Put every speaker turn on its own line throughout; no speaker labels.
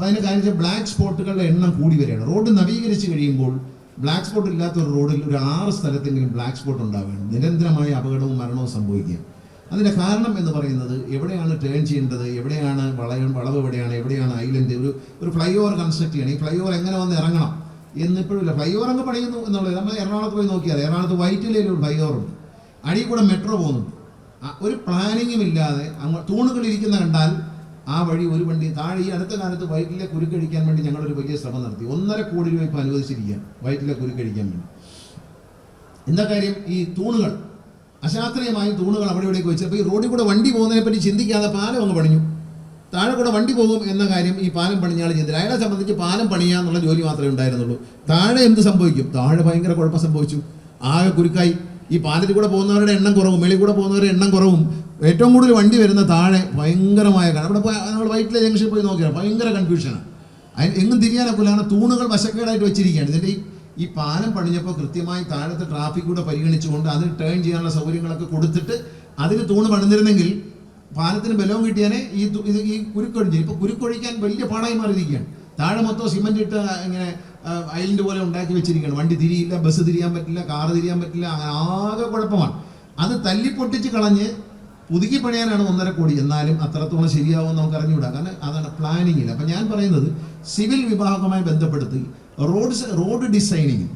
അതിന് കാര്യം ബ്ലാക്ക് സ്പോട്ടുകളുടെ എണ്ണം കൂടി വരികയാണ്. റോഡ് നവീകരിച്ച് കഴിയുമ്പോൾ ബ്ലാക്ക് സ്പോട്ട് ഇല്ലാത്ത ഒരു റോഡിൽ ഒരു ആറ് സ്ഥലത്തെങ്കിലും ബ്ലാക്ക് സ്പോട്ട് ഉണ്ടാവുകയാണ്. നിരന്തരമായ അപകടവും മരണവും സംഭവിക്കുക അതിന്റെ കാരണം എന്ന് പറയുന്നത് എവിടെയാണ് ടേൺ ചെയ്യേണ്ടത്? എവിടെയാണ് വളയ വളവ് എവിടെയാണ്? എവിടെയാണ് ഐലൻഡ് ഒരു ഒരു ഫ്ലൈ ഓവർ കൺസ്ട്രക്ട് ചെയ്യണം. ഈ ഫ്ലൈ ഓവർ എങ്ങനെ വന്ന് ഇറങ്ങണം? എന്നിപ്പോഴില്ല ഫ്ലൈ ഓവർ അങ്ങ് പണിയുന്നു എന്നുള്ളത് നമ്മൾ എറണാകുളത്ത് പോയി നോക്കിയാൽ എറണാകുളത്ത് വൈറ്റിലയിൽ ഒരു ഫ്ലൈ ഓവർ ഉണ്ട്. അടിയിൽ കൂടെ മെട്രോ പോകുന്നുണ്ട്. ഒരു പ്ലാനിങ്ങും ഇല്ലാതെ അങ്ങ് തൂണുകളിരിക്കുന്ന കണ്ടാൽ ആ വഴി ഒരു വണ്ടി താഴെ ഈ അടുത്ത കാലത്ത് വയറ്റിലെ കുരുക്കഴിക്കാൻ വേണ്ടി ഞങ്ങളൊരു വലിയ ശ്രമം നടത്തി. ഒന്നര കോടി രൂപ ഇപ്പോൾ അനുവദിച്ചിരിക്കുകയാണ് വയറ്റിലെ കുരുക്കഴിക്കാൻ വേണ്ടി. എന്താ കാര്യം? ഈ തൂണുകൾ. അശാസ്ത്രീയമായ തൂണുകൾ അവിടെ ഇവിടേക്ക് വെച്ചപ്പോൾ ഈ റോഡിൽ കൂടെ വണ്ടി പോകുന്നതിനെ പറ്റി ചിന്തിക്കാതെ പാലം അങ്ങ് പണിഞ്ഞു. താഴെ കൂടെ വണ്ടി പോകും എന്ന കാര്യം ഈ പാലം പണിഞ്ഞാൽ ചെയ്തില്ല. അയാളെ സംബന്ധിച്ച് പാലം പണിയുക എന്നുള്ള ജോലി മാത്രമേ ഉണ്ടായിരുന്നുള്ളൂ. താഴെ എന്ത് സംഭവിക്കും? താഴെ ഭയങ്കര കുഴപ്പം സംഭവിച്ചു. ആകെ കുരുക്കായി. ഈ പാലത്തിൽ കൂടെ പോകുന്നവരുടെ എണ്ണം കുറവും മേളിൽ കൂടെ പോകുന്നവരുടെ എണ്ണം കുറവും ഏറ്റവും കൂടുതൽ വണ്ടി വരുന്ന താഴെ ഭയങ്കരമായ അവിടെ നമ്മൾ വൈറ്റിലെ ജംഗ്ഷനിൽ പോയി നോക്കിയാൽ ഭയങ്കര കൺഫ്യൂഷനാണ് അതിന് എങ്ങും തിരിയാനൊക്കില്ല കാരണം തൂണുകൾ വശക്കേടായിട്ട് വെച്ചിരിക്കുകയാണ്. ഇതിന്റെ ഈ ഈ പാലം പണിഞ്ഞപ്പോൾ കൃത്യമായി താഴത്തെ ട്രാഫിക് കൂടെ പരിഗണിച്ചുകൊണ്ട് അതിന് ടേൺ ചെയ്യാനുള്ള സൗകര്യങ്ങളൊക്കെ കൊടുത്തിട്ട് അതിന് തൂണ് പണിതിരുന്നെങ്കിൽ പാലത്തിന് ബലവും കിട്ടിയാലേ ഈ ഇത് ഈ കുരുക്കൊഴിഞ്ഞ് ഇപ്പോൾ കുരുക്കൊഴിക്കാൻ വലിയ പാടായി മാറിയിരിക്കുകയാണ്. താഴെ മൊത്തം സിമന്റ് ഇട്ട് ഇങ്ങനെ ഐലൻഡ് പോലെ ഉണ്ടാക്കി വെച്ചിരിക്കുകയാണ്. വണ്ടി തിരിയില്ല ബസ് തിരിയാൻ പറ്റില്ല കാറ് തിരിയാൻ പറ്റില്ല അങ്ങനെ ആകെ കുഴപ്പമാണ്. അത് തല്ലിപ്പൊട്ടിച്ച് കളഞ്ഞ് പുതുക്കി പണിയാനാണ് ഒന്നര കോടി. എന്നാലും അത്രത്തോളം ശരിയാവുമെന്ന് നമുക്ക് അറിഞ്ഞുകൂടാ കാരണം അതാണ് പ്ലാനിങ് ഇല്ല അപ്പം ഞാൻ പറയുന്നത് സിവിൽ വിഭാഗവുമായി ബന്ധപ്പെടുത്തി റോഡ് റോഡ് ഡിസൈനിങ്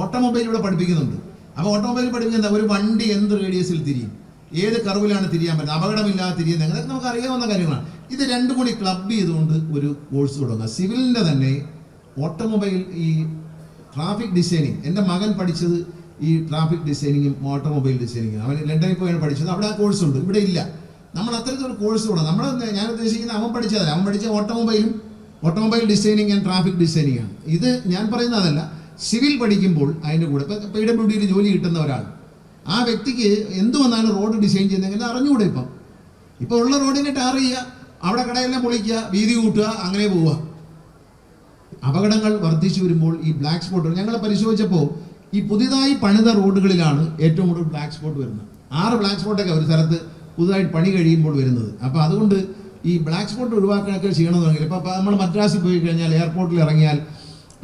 ഓട്ടോമൊബൈൽ ഇവിടെ പഠിപ്പിക്കുന്നുണ്ട്. അപ്പോൾ ഓട്ടോമൊബൈൽ പഠിപ്പിക്കുന്ന ഒരു വണ്ടി എന്ത് റേഡിയസിൽ തിരിയും? ഏത് കർവിലാണ് തിരിയാൻ പറ്റുന്നത്? അപകടമില്ലാതെ തിരിയുന്നത് അങ്ങനെ നമുക്ക് അറിയാവുന്ന കാര്യങ്ങളാണ്. ഇത് രണ്ടും കൂടി ക്ലബ് ചെയ്തുകൊണ്ട് ഒരു കോഴ്സ് തുടങ്ങുക. സിവിലിന്റെ തന്നെ ഓട്ടോമൊബൈൽ ഈ ട്രാഫിക് ഡിസൈനിങ്. എന്റെ മകൻ പഠിച്ചത് ഈ ട്രാഫിക് ഡിസൈനിങ്ങും ഓട്ടോമൊബൈൽ ഡിസൈനിങ്ങും. അവൻ ലണ്ടനിൽ പോയാണ് പഠിച്ചത് അവിടെ ആ കോഴ്സ് ഉണ്ട്. ഇവിടെ ഇല്ല. നമ്മൾ അത്തരത്തിലൊരു കോഴ്സ് കൂടെ നമ്മൾ ഞാൻ ഉദ്ദേശിക്കുന്നത് അവൻ പഠിച്ചതല്ല. അവൻ പഠിച്ച ഓട്ടോമൊബൈലും automobile designing and traffic designing ആണ്. ഇത് ഞാൻ പറയുന്നത് പറയുന്നതല്ല സിവിൽ പഠിക്കുമ്പോൾ അതിന്റെ കൂടെ ഇപ്പം പി ഡബ്ല്യു ഡിയിൽ ജോലി കിട്ടുന്ന ഒരാൾ. ആ വ്യക്തിക്ക് എന്ത് വന്നാലും റോഡ് ഡിസൈൻ ചെയ്യുന്നെങ്കിൽ അറിഞ്ഞുകൂടെ ഇപ്പം? ഇപ്പോൾ ഉള്ള റോഡിനെ ടാർ ചെയ്യുക അവിടെ കടയെല്ലാം പൊളിക്കുക വീതി കൂട്ടുക അങ്ങനെ പോവുക. അപകടങ്ങൾ വർദ്ധിച്ചു വരുമ്പോൾ ഈ ബ്ലാക്ക് സ്പോട്ട് ഞങ്ങൾ പരിശോധിച്ചപ്പോൾ ഈ പുതിയതായി പണിത റോഡുകളിലാണ് ഏറ്റവും കൂടുതൽ ബ്ലാക്ക് സ്പോട്ട് വരുന്നത്. ആറ് ബ്ലാക്ക് സ്പോട്ടൊക്കെ ഒരു സ്ഥലത്ത് പുതുതായിട്ട് പണി കഴിയുമ്പോൾ വരുന്നത്. അപ്പോൾ അതുകൊണ്ട് ഈ ബ്ലാക്ക് സ്പോട്ട് ഒഴിവാക്കാനൊക്കെ ചെയ്യണമെന്നുണ്ടെങ്കിൽ ഇപ്പോൾ നമ്മൾ മദ്രാസിൽ പോയി കഴിഞ്ഞാൽ എയർപോർട്ടിൽ ഇറങ്ങിയാൽ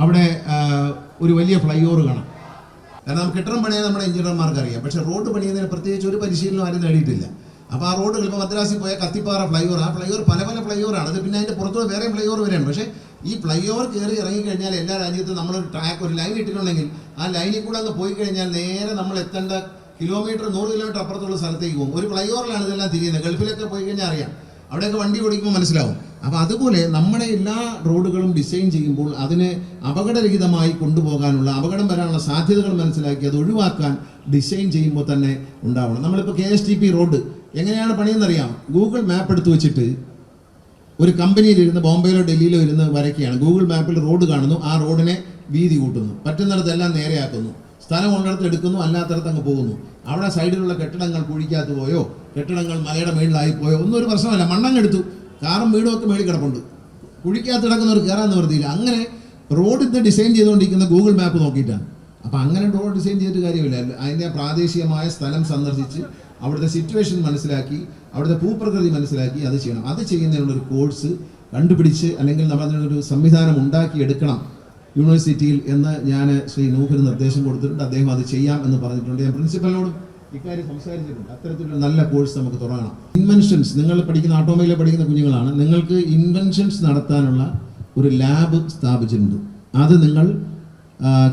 അവിടെ ഒരു വലിയ ഫ്ലൈ ഓവർ കാണാം. കാരണം കെട്ടിടം പണിയാൻ നമ്മുടെ എഞ്ചിനീയർമാർക്ക് അറിയാം. പക്ഷേ റോഡ് പണിയുന്നതിന് പ്രത്യേകിച്ച് ഒരു പരിശീലനം ആരും നേടിയിട്ടില്ല അപ്പോൾ ആ റോഡുകൾ ഇപ്പോൾ മദ്രാസിൽ പോയ കത്തിപ്പാറ ഫ്ലൈ ഓവർ ആ ഫ്ലൈ ഓവർ പല പല ഫ്ലൈ ഓവറാണ് അത് പിന്നെ അതിന്റെ പുറത്തുള്ള വേറെ ഫ്ലൈ ഓവർ വരെയാണ്. പക്ഷേ ഈ ഫ്ലൈ ഓവർ കയറി ഇറങ്ങിക്കഴിഞ്ഞാൽ എല്ലാ രാജ്യത്തും നമ്മളൊരു ട്രാക്ക് ഒരു ലൈൻ ഇട്ടിട്ടുണ്ടെങ്കിൽ ആ ലൈനിൽ കൂടെ അങ്ങ് പോയി കഴിഞ്ഞാൽ നേരെ നമ്മൾ എത്തേണ്ട കിലോമീറ്റർ നൂറ് കിലോമീറ്റർ അപ്പുറത്തുള്ള സ്ഥലത്തേക്ക് പോകും. ഒരു ഫ്ലൈ ഓവറിലാണ് ഇതെല്ലാം തിരിയുന്നത്. ഗൾഫിലൊക്കെ പോയി കഴിഞ്ഞാൽ അറിയാം. അവിടെയൊക്കെ വണ്ടി ഓടിക്കുമ്പോൾ മനസ്സിലാവും. അപ്പോൾ അതുപോലെ നമ്മുടെ എല്ലാ റോഡുകളും ഡിസൈൻ ചെയ്യുമ്പോൾ അതിനെ അപകടരഹിതമായി കൊണ്ടുപോകാനുള്ള അപകടം വരാനുള്ള സാധ്യതകൾ മനസ്സിലാക്കി അത് ഒഴിവാക്കാൻ ഡിസൈൻ ചെയ്യുമ്പോൾ തന്നെ ഉണ്ടാവണം. നമ്മളിപ്പോൾ K S T P road എങ്ങനെയാണ് പണിയെന്നറിയാം? ഗൂഗിൾ മാപ്പ് എടുത്ത് വെച്ചിട്ട് ഒരു കമ്പനിയിൽ ഇരുന്ന് ബോംബെയിലോ ഡൽഹിയിലോ ഇരുന്ന് വരയ്ക്കുകയാണ്. ഗൂഗിൾ മാപ്പിൽ റോഡ് കാണുന്നു. ആ റോഡിനെ വീതി കൂട്ടുന്നു. പറ്റുന്നിടത്തെല്ലാം നേരെയാക്കുന്നു. സ്ഥലം ഉള്ളിടത്ത് എടുക്കുന്നു. അല്ലാത്തടത്ത് അങ്ങ് പോകുന്നു. അവിടെ സൈഡിലുള്ള കെട്ടിടങ്ങൾ കുഴിക്കാത്ത പോയോ കെട്ടിടങ്ങൾ മലയുടെ മേളിലായി പോയോ ഒന്നും ഒരു പ്രശ്നമല്ല മണ്ണങ്ങെടുത്തു കാറും വീടും ഒക്കെ മേളിൽ കിടപ്പുണ്ട്. കുഴിക്കാത്ത കിടക്കുന്നവർ കയറാൻ നിവർത്തിയില്ല അങ്ങനെ റോഡിന്റെ ഡിസൈൻ ചെയ്തുകൊണ്ടിരിക്കുന്ന ഗൂഗിൾ മാപ്പ് നോക്കിയിട്ടാണ്. അപ്പം അങ്ങനെ റോഡ് ഡിസൈൻ ചെയ്തിട്ട് കാര്യമില്ല. അതിന്റെ പ്രാദേശികമായ സ്ഥലം സന്ദർശിച്ച് അവിടുത്തെ സിറ്റുവേഷൻ മനസ്സിലാക്കി അവിടുത്തെ ഭൂപ്രകൃതി മനസ്സിലാക്കി അത് ചെയ്യണം. അത് ചെയ്യുന്നതിനുള്ള ഒരു കോഴ്സ് കണ്ടുപിടിച്ച് അല്ലെങ്കിൽ നമ്മൾ അതിനൊരു സംവിധാനം ഉണ്ടാക്കിയെടുക്കണം യൂണിവേഴ്സിറ്റിയിൽ എന്ന് ഞാൻ ശ്രീ നൂഹിന് നിർദ്ദേശം കൊടുത്തിട്ടുണ്ട്. അദ്ദേഹം അത് ചെയ്യാം എന്ന് പറഞ്ഞിട്ടുണ്ട്. ഞാൻ പ്രിൻസിപ്പലിനോടും ഇക്കാര്യം സംസാരിച്ചിട്ടുണ്ട്. അത്തരത്തിലൊരു നല്ല കോഴ്സ് നമുക്ക് തുടങ്ങണം. ഇൻവെൻഷൻസ് നിങ്ങൾ പഠിക്കുന്ന ഓട്ടോമൊബൈലിൽ പഠിക്കുന്ന കുഞ്ഞുങ്ങളാണ്. നിങ്ങൾക്ക് ഇൻവെൻഷൻസ് നടത്താനുള്ള ഒരു ലാബ് സ്ഥാപിച്ചിട്ടുണ്ട്. അത് നിങ്ങൾ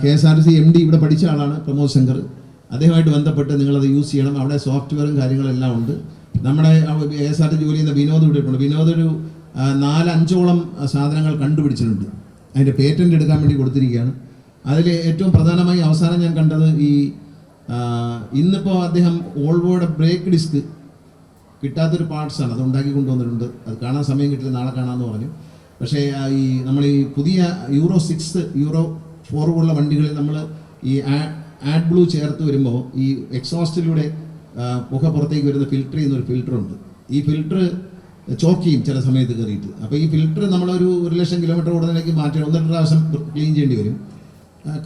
K S R C M D ഇവിടെ പഠിച്ച ആളാണ് പ്രമോദ് ശങ്കർ. അദ്ദേഹമായിട്ട് ബന്ധപ്പെട്ട് നിങ്ങളത് യൂസ് ചെയ്യണം. അവിടെ സോഫ്റ്റ്വെയറും കാര്യങ്ങളെല്ലാം ഉണ്ട്. നമ്മുടെ എ എസ് ആർ ജോലി ചെയ്യുന്ന വിനോദ് ഇവിടെയിട്ടുണ്ട് വിനോദ് ഒരു നാലഞ്ചോളം സാധനങ്ങൾ കണ്ടുപിടിച്ചിട്ടുണ്ട്. അതിന്റെ പേറ്റന്റ് എടുക്കാൻ വേണ്ടി കൊടുത്തിരിക്കുകയാണ്. അതിൽ ഏറ്റവും പ്രധാനമായി അവസാനം ഞാൻ കണ്ടത് ഈ ഇന്നിപ്പോൾ അദ്ദേഹം ഓൾവോയുടെ ബ്രേക്ക് ഡിസ്ക് കിട്ടാത്തൊരു പാർട്സാണ് അത് ഉണ്ടാക്കി കൊണ്ടുവന്നിട്ടുണ്ട്. അത് കാണാൻ സമയം കിട്ടില്ല. നാളെ കാണാമെന്ന് പറഞ്ഞു. പക്ഷേ ഈ നമ്മൾ ഈ പുതിയ യൂറോ സിക്സ് യൂറോ ഫോർ പോലുള്ള വണ്ടികളിൽ നമ്മൾ ഈ ആഡ് ബ്ലൂ ചേർത്ത് വരുമ്പോൾ ഈ എക്സോസ്റ്റിലൂടെ പുക പുറത്തേക്ക് വരുന്ന ഫിൽറ്റർ ചെയ്യുന്ന ഒരു ഫിൽറ്റർ ഉണ്ട്. ഈ ഫിൽറ്റർ ചോക്ക് ചെയ്യും ചില സമയത്ത് കയറിയിട്ട്. അപ്പോൾ ഈ ഫിൽറ്റർ നമ്മളൊരു ഒരു ലക്ഷം കിലോമീറ്റർ ഓടുന്നതിലേക്ക് മാറ്റി ഒന്നര പ്രാവശ്യം ക്ലീൻ ചെയ്യേണ്ടി വരും.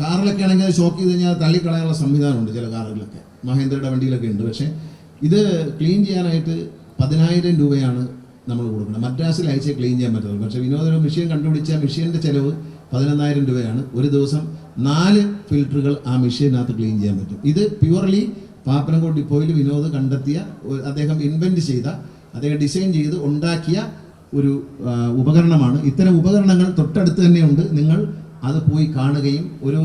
കാറിലൊക്കെ ആണെങ്കിൽ അത് ഷോക്ക് ചെയ്ത് കഴിഞ്ഞാൽ തള്ളിക്കളയാനുള്ള സംവിധാനമുണ്ട് ചില കാറുകളിലൊക്കെ. മഹേന്ദ്രയുടെ വണ്ടിയിലൊക്കെ ഉണ്ട്. പക്ഷേ ഇത് ക്ലീൻ ചെയ്യാനായിട്ട് പതിനായിരം രൂപയാണ് നമ്മൾ കൊടുക്കണം. മദ്രാസിൽ അയച്ചേ ക്ലീൻ ചെയ്യാൻ പറ്റുന്നത് പക്ഷേ വിനോദ മെഷീൻ കണ്ടുപിടിച്ച മെഷീനിന്റെ ചിലവ് പതിനൊന്നായിരം രൂപയാണ്. ഒരു ദിവസം നാല് ഫിൽറ്ററുകൾ ആ മെഷീനകത്ത് ക്ലീൻ ചെയ്യാൻ പറ്റും. ഇത് പ്യുവർലി പാപ്പനംകോട് ഡിപ്പോയിൽ വിനോദ് കണ്ടെത്തിയ അദ്ദേഹം ഇൻവെന്റ് ചെയ്ത അദ്ദേഹം ഡിസൈൻ ചെയ്ത് ഉണ്ടാക്കിയ ഒരു ഉപകരണമാണ്. ഇത്തരം ഉപകരണങ്ങൾ തൊട്ടടുത്ത് തന്നെയുണ്ട് നിങ്ങൾ അത് പോയി കാണുകയും ഒരു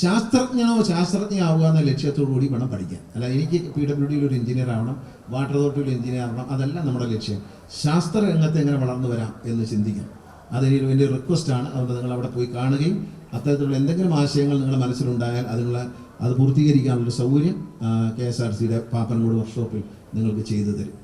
ശാസ്ത്രജ്ഞനോ ശാസ്ത്രജ്ഞയാവുക എന്ന ലക്ഷ്യത്തോടു കൂടി വേണം പഠിക്കാൻ. അല്ല എനിക്ക് പി ഡബ്ല്യു ഡിയിൽ ഒരു എഞ്ചിനീയർ ആവണം വാട്ടർ അതോറിറ്റിയിൽ എഞ്ചിനീയർ ആവണം അതല്ല നമ്മുടെ ലക്ഷ്യം. ശാസ്ത്ര രംഗത്ത് എങ്ങനെ വളർന്നു വരാം എന്ന് ചിന്തിക്കാം അതൊരു വലിയ റിക്വസ്റ്റ് ആണ്. അതുകൊണ്ട് നിങ്ങൾ അവിടെ പോയി കാണുകയും അത്തരത്തിലുള്ള എന്തെങ്കിലും ആശയങ്ങൾ നിങ്ങളുടെ മനസ്സിലുണ്ടായാൽ അതുങ്ങളെ അത് പൂർത്തീകരിക്കാനുള്ള സൗകര്യം കെ എസ് ആർ സിയുടെ പാപ്പനംകോട് വർക്ക്ഷോപ്പിൽ നിങ്ങൾക്ക് ചെയ്തു തരും.